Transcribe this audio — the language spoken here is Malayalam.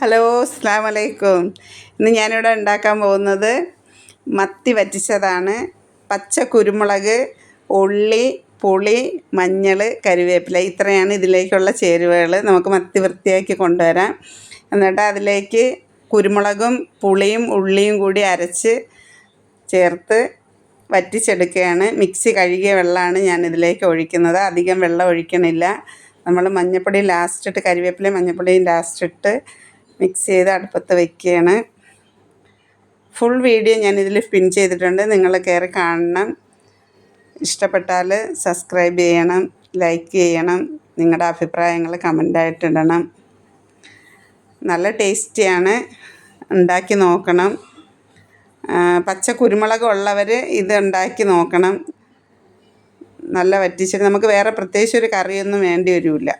ഹലോ അസ്സാം വലൈക്കും ഇന്ന് ഞാനിവിടെ ഉണ്ടാക്കാൻ പോകുന്നത് മത്തി വറ്റിച്ചതാണ്. പച്ച കുരുമുളക് ഉള്ളി പുളി മഞ്ഞൾ കരുവേപ്പില ഇത്രയാണ് ഇതിലേക്കുള്ള ചേരുവകൾ നമുക്ക് മത്തി വൃത്തിയാക്കി കൊണ്ടുവരാം. എന്നിട്ട് അതിലേക്ക് കുരുമുളകും പുളിയും ഉള്ളിയും കൂടി അരച്ച് ചേർത്ത് വറ്റിച്ചെടുക്കുകയാണ്. മിക്സി കഴുകിയ വെള്ളമാണ് ഞാൻ ഇതിലേക്ക് ഒഴിക്കുന്നത്. അധികം വെള്ളം ഒഴിക്കണില്ല. നമ്മൾ മഞ്ഞപ്പൊടി ലാസ്റ്റ് ഇട്ട് കരിവേപ്പിലയും മഞ്ഞൾപ്പൊടിയും ലാസ്റ്റ് ഇട്ട് മിക്സ് ചെയ്ത് അടുപ്പത്ത് വയ്ക്കുകയാണ് ഫുൾ വീഡിയോ ഞാനിതിൽ പിൻ ചെയ്തിട്ടുണ്ട്. നിങ്ങൾ കയറി കാണണം. ഇഷ്ടപ്പെട്ടാൽ സബ്സ്ക്രൈബ് ചെയ്യണം ലൈക്ക് ചെയ്യണം നിങ്ങളുടെ അഭിപ്രായങ്ങൾ കമന്റായിട്ടിടണം നല്ല ടേസ്റ്റിയാണ് ഉണ്ടാക്കി നോക്കണം. പച്ച കുരുമുളക് ഉള്ളവർ ഇത് ഉണ്ടാക്കി നോക്കണം. നല്ല വറ്റിച്ചിട്ട് നമുക്ക് വേറെ പ്രത്യേകിച്ച് ഒരു കറിയൊന്നും വേണ്ടി വരില്ല.